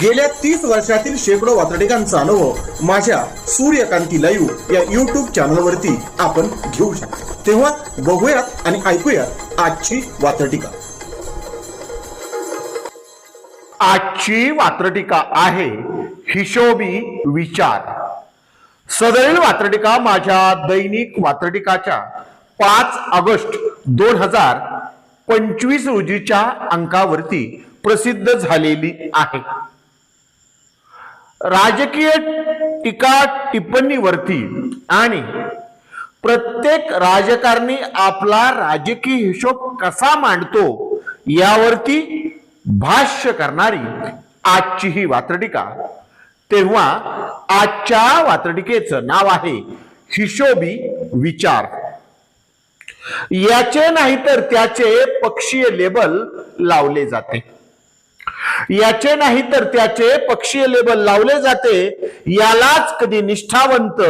गेल्या तीस वर्षातील शेकडो वातडिकांचा अनुभव माझ्या सूर्यकांती लाईव्ह या युट्यूब चॅनलवरती आपण घेऊ शकतो. तेव्हा बघूयात आणि ऐकूयात आजची वातडिका आजची वात्रटिका आहे हिशोबी विचार. सदैव वात्रटिका माझ्या दैनिक वात्रटिकाच्या पाच ऑगस्ट दोन हजार पंचवीस रोजीच्या अंकावरती प्रसिद्ध झालेली आहे. राजकीय टीका टिप्पणीवरती आणि प्रत्येक राजकारणी आपला राजकीय हिशोब कसा मांडतो यावरती भाष्य करणारी आजची ही वात्रटिका. तेव्हा आजच्या वात्रटिकेचं नाव आहे हिशोबी विचार. याचे नाही तर त्याचे पक्षीय लेबल लावले जाते. याचे नाही तर त्याचे पक्षीय लेबल लावले जाते. यालाच कधी निष्ठावंत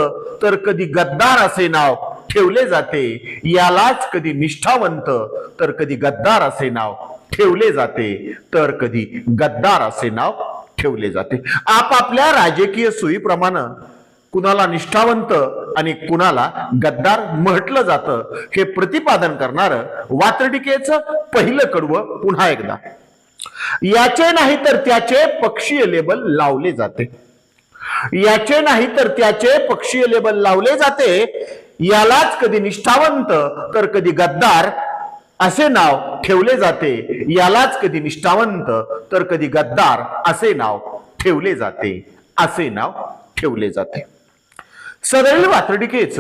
तर कधी गद्दार असे नाव ठेवले जाते. यालाच कधी निष्ठावंत तर कधी गद्दार असे नाव ठेवले जाते. तर कधी गद्दार असे नाव ठेवले जाते. आपापल्या राजकीय सोयीप्रमाणे कुणाला निष्ठावंत आणि कुणाला गद्दार म्हटलं जातं हे प्रतिपादन करणारं वात्रटिकेचं पहिलं कडवं पुन्हा एकदा. याचे नाही तर त्याचे पक्षीय लेबल लावले जाते. याचे नाही तर त्याचे पक्षीय लेबल लावले जाते. यालाच कधी निष्ठावंत तर कधी गद्दार असे नाव ठेवले जाते. यालाच कधी निष्ठावंत तर कधी गद्दार असे नाव ठेवले जाते. असे नाव ठेवले जाते. सदरील वातडिकेच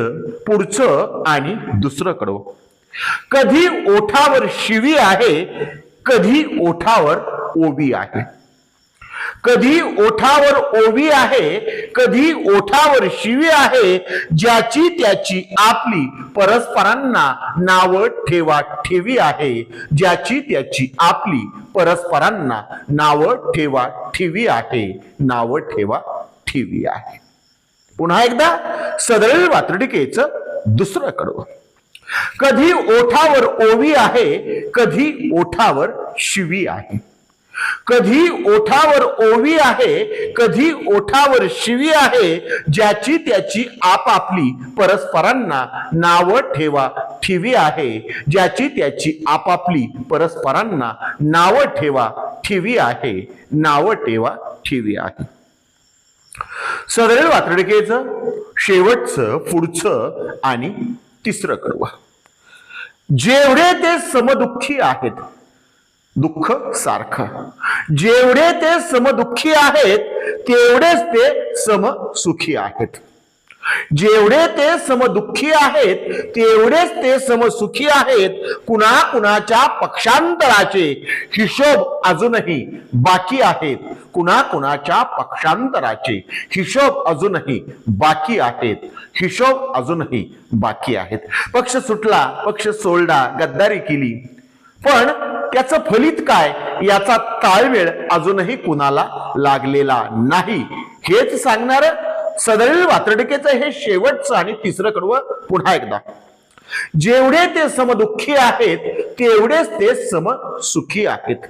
पुढचं आणि दुसरं कडव कधी ओठावर शिवी आहे कधी ओठावर ओबी आहे? कधी ओठावर ओवी आहे कधी ओठावर शिवी आहे ज्याची त्याची आपली परस्परांना नाव ठेवा ठेवी आहे ज्याची त्याची आपली परस्परांना नाव ठेवा ठेवी आहे नाव ठेवा ठेवी आहे. पुन्हा एकदा सदळ वात्रटिकेचं दुसरं कडवं. कधी ओठावर ओवी आहे कधी ओठावर शिवी आहे. कधी ओठावर ओवी आहे कधी ओठावर शिवी आहे ज्याची त्याची आपापली परस्परांना नाव ठेवा ठेवी आहे ज्याची त्याची आपापली परस्परांना नाव ठेवा ठेवी आहे नाव ठेवा ठेवी आहे. सदैव वात्रडिकेचं शेवटचं पुढचं आणि तिसरं कडवा जेवढे ते समदुःखी आहेत दुःख सारखं. जेवढे ते समदुःखी आहेत तेवढेच ते समसुखी आहेत. जेवढे ते समदुःखी आहेत तेवढेच ते समसुखी आहेत कुणा कुणाच्या पक्षांतराचे हिशोब अजूनही बाकी आहेत. कुणा कुणाच्या पक्षांतराचे हिशोब अजूनही बाकी आहेत. हिशोब अजूनही बाकी आहेत. पक्ष सुटला पक्ष सोडला गद्दारी केली. पण त्याचं फलित काय? याचा ताळमेळ अजूनही कुणाला लागलेला नाही. हेच सांगणार सदैव वात्रटिकेचं हे शेवटचं आणि तिसरं कडवं पुन्हा एकदा. जेवढे ते समदुःखी आहेत तेवढेच ते समसुखी आहेत.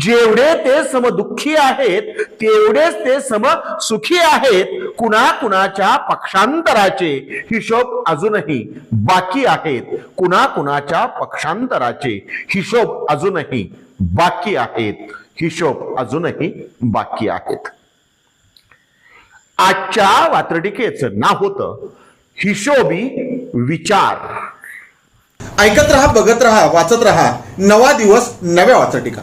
जेवढे ते समदुःखी आहेत तेवढेच ते समसुखी आहेत कुणा कुणाच्या पक्षांतराचे हिशोब अजूनही बाकी आहेत. कुणा कुणाच्या पक्षांतराचे हिशोब अजूनही बाकी आहेत. हिशोब अजूनही बाकी आहेत. आजच्या वात्रटिकेचं नाव होतं हिशोबी विचार. ऐकत रहा बघत रहा वाचत रहा. नवा दिवस नव्या वाचटिका